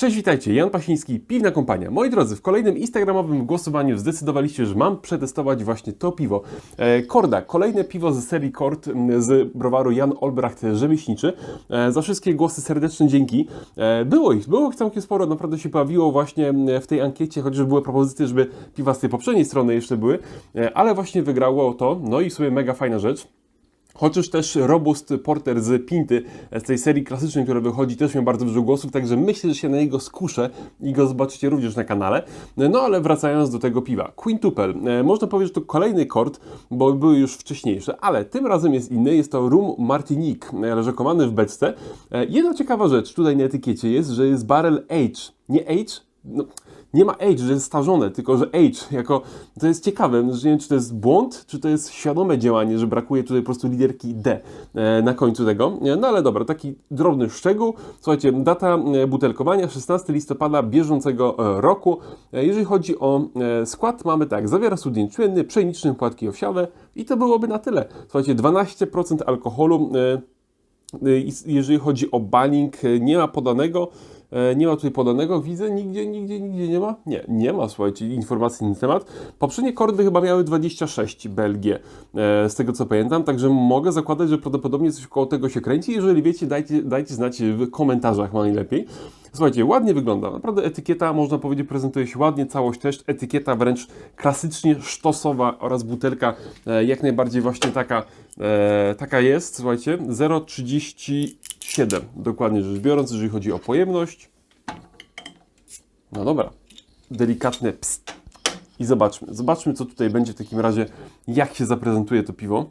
Cześć, witajcie, Jan Pasiński, Piwna Kompania. Moi drodzy, w kolejnym instagramowym głosowaniu zdecydowaliście, że mam przetestować właśnie to piwo. E, Korda, kolejne piwo z serii Kord z browaru Jan Olbracht Rzemieślniczy. E, za wszystkie głosy serdeczne dzięki. E, było ich, było ich całkiem sporo, naprawdę się pojawiło właśnie w tej ankiecie, chociaż były propozycje, żeby piwa z tej poprzedniej strony jeszcze były, ale właśnie wygrało to, no i sobie mega fajna rzecz. Chociaż też Robust Porter z Pinty, z tej serii klasycznej, która wychodzi, też miał bardzo dużo głosów, także myślę, że się na niego skuszę i go zobaczycie również na kanale. No ale wracając do tego piwa. Quintuple. Można powiedzieć, że to kolejny kord, bo były już wcześniejsze, ale tym razem jest inny. Jest to Rum Martinique, e, leżakowany w beczce. E, Jedna ciekawa rzecz tutaj na etykiecie jest, że jest barrel age. Nie age, no, nie ma age, że jest starzone, tylko że age, jako, to jest ciekawe, że nie wiem, czy to jest błąd, czy to jest świadome działanie, że brakuje tutaj po prostu literki D e, na końcu tego. No ale dobra, taki drobny szczegół. Słuchajcie, data e, butelkowania 16 listopada bieżącego e, roku. Jeżeli chodzi o skład, mamy tak, zawiera studień czynny, pszeniczny, płatki owsiane i to byłoby na tyle. Słuchajcie, 12% alkoholu. jeżeli chodzi o baling, nie ma podanego. E, Nie ma tutaj podanego, widzę, nigdzie, nigdzie, nigdzie nie ma? Nie, nie ma, słuchajcie, informacji na ten temat. Poprzednie kordy chyba miały 26 Belgie, e, z tego co pamiętam, także mogę zakładać, że prawdopodobnie coś koło tego się kręci. Jeżeli wiecie, dajcie, dajcie znać w komentarzach ma najlepiej. Słuchajcie, ładnie wygląda, naprawdę etykieta, można powiedzieć, prezentuje się ładnie, całość też, etykieta wręcz klasycznie sztosowa oraz butelka e, jak najbardziej właśnie taka, e, taka jest, słuchajcie, 0,37 dokładnie rzecz biorąc, jeżeli chodzi o pojemność. No dobra, delikatne pst. I zobaczmy, zobaczmy co tutaj będzie w takim razie, jak się zaprezentuje to piwo.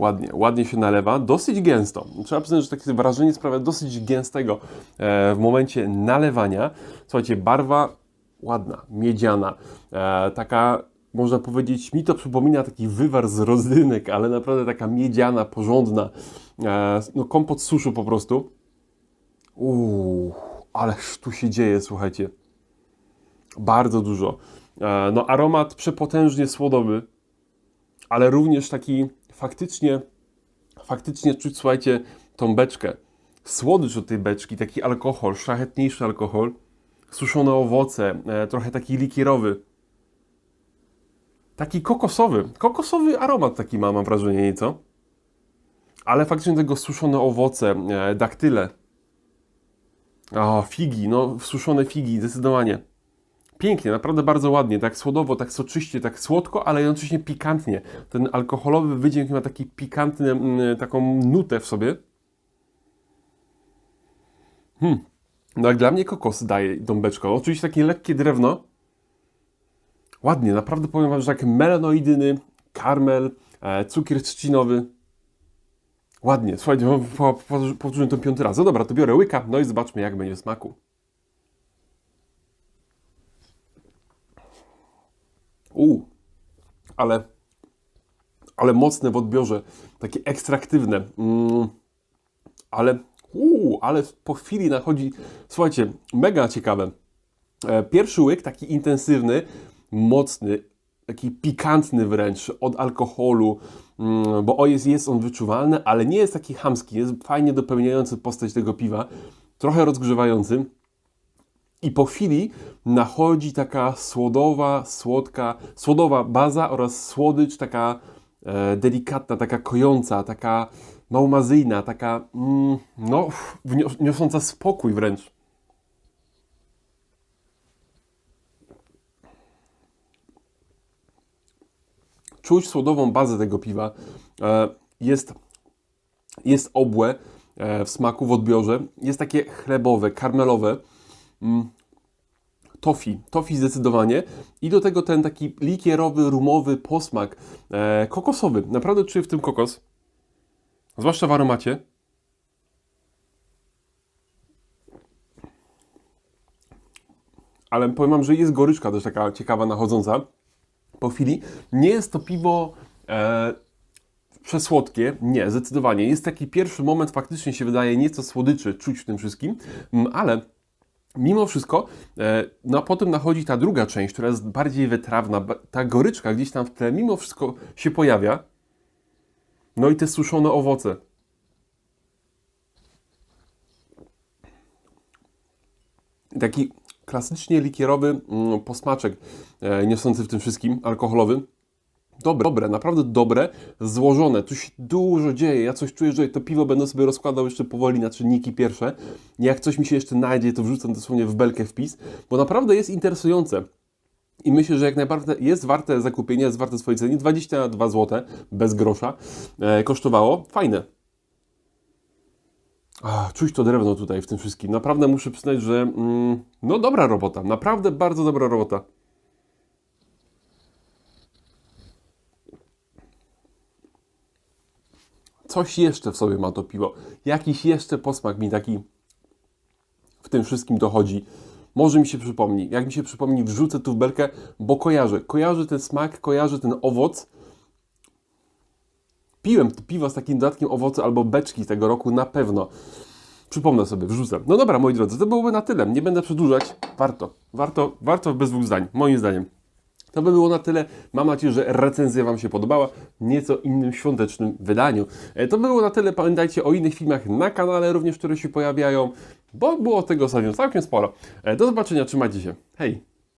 Ładnie, ładnie się nalewa, dosyć gęsto. Trzeba przyznać, że takie wrażenie sprawia dosyć gęstego e, w momencie nalewania. Słuchajcie, barwa ładna, miedziana, e, taka można powiedzieć, mi to przypomina taki wywar z rodzynek, ale naprawdę taka miedziana, porządna, e, no kompot suszu po prostu. Uuu, ależ tu się dzieje, słuchajcie. Bardzo dużo. No aromat przepotężnie słodowy, ale również taki faktycznie, faktycznie czuć, słuchajcie, tą beczkę. Słodycz od tej beczki, taki alkohol, szlachetniejszy alkohol, suszone owoce, e, trochę taki likierowy. Taki kokosowy, kokosowy aromat taki ma, mam wrażenie nieco. Ale faktycznie tego suszone owoce, e, daktyle. O, figi, no suszone figi, zdecydowanie. Pięknie, naprawdę bardzo ładnie, tak słodowo, tak soczyście, tak słodko, ale jednocześnie pikantnie. Ten alkoholowy wydźwięk ma taki pikantny, mm, taką nutę w sobie. Hmm. No jak dla mnie kokos daje tą beczką. Oczywiście takie lekkie drewno. Ładnie, naprawdę powiem Wam, że tak melanoidyny, karmel, e, cukier trzcinowy. Ładnie, słuchajcie, po- po- po- powtórzyłem to piąty raz. No dobra, to biorę łyka, no i zobaczmy jak będzie smaku. U, ale, ale mocne w odbiorze, takie ekstraktywne. Mm, ale, uu, ale po chwili nachodzi, słuchajcie, mega ciekawe. E, Pierwszy łyk, taki intensywny, mocny, taki pikantny wręcz od alkoholu, mm, bo o jest, jest on wyczuwalny, ale nie jest taki chamski, jest fajnie dopełniający postać tego piwa, trochę rozgrzewający. I po chwili nachodzi taka słodowa, słodka, słodowa baza oraz słodycz taka e, delikatna, taka kojąca, taka małmazyjna, taka mm, no, niosąca spokój wręcz. Czuć słodową bazę tego piwa. E, jest, jest obłe e, w smaku, w odbiorze. Jest takie chlebowe, karmelowe tofi, tofi zdecydowanie i do tego ten taki likierowy, rumowy posmak e, kokosowy. Naprawdę czuję w tym kokos, zwłaszcza w aromacie. Ale powiem wam, że jest goryczka też taka ciekawa, nachodząca po chwili. Nie jest to piwo e, przesłodkie, nie, zdecydowanie. Jest taki pierwszy moment, faktycznie się wydaje nieco słodyczy czuć w tym wszystkim, Mm, ale Mimo wszystko, e, no a potem nachodzi ta druga część, która jest bardziej wytrawna, ta goryczka gdzieś tam w tle, mimo wszystko się pojawia. No i te suszone owoce. Taki klasycznie likierowy mm, posmaczek, e, niosący w tym wszystkim alkoholowy. Dobre, dobre, naprawdę dobre, złożone. Tu się dużo dzieje. Ja coś czuję, że to piwo będę sobie rozkładał jeszcze powoli na czynniki pierwsze. Jak coś mi się jeszcze najdzie, to wrzucam dosłownie w belkę wpis, bo naprawdę jest interesujące. I myślę, że jak najbardziej jest warte zakupienia, jest warte swojej ceny. 22 zł, bez grosza, e, kosztowało. Fajne. Ach, czuć to drewno tutaj w tym wszystkim. Naprawdę muszę przyznać, że mm, no dobra robota. Naprawdę bardzo dobra robota. Coś jeszcze w sobie ma to piwo. Jakiś jeszcze posmak mi taki w tym wszystkim dochodzi. Może mi się przypomni. Jak mi się przypomni, wrzucę tu w belkę, bo kojarzę. Kojarzę ten smak, kojarzę ten owoc. Piłem piwo z takim dodatkiem owocu albo beczki tego roku na pewno. Przypomnę sobie, wrzucę. No dobra, moi drodzy, to byłoby na tyle. Nie będę przedłużać. Warto, warto, warto bez dwóch zdań, moim zdaniem. To by było na tyle. Mam nadzieję, że recenzja Wam się podobała. w Nieco innym świątecznym wydaniu. E, To było na tyle. Pamiętajcie o innych filmach na kanale również, które się pojawiają, bo było tego ostatnio całkiem sporo. E, Do zobaczenia, trzymajcie się. Hej!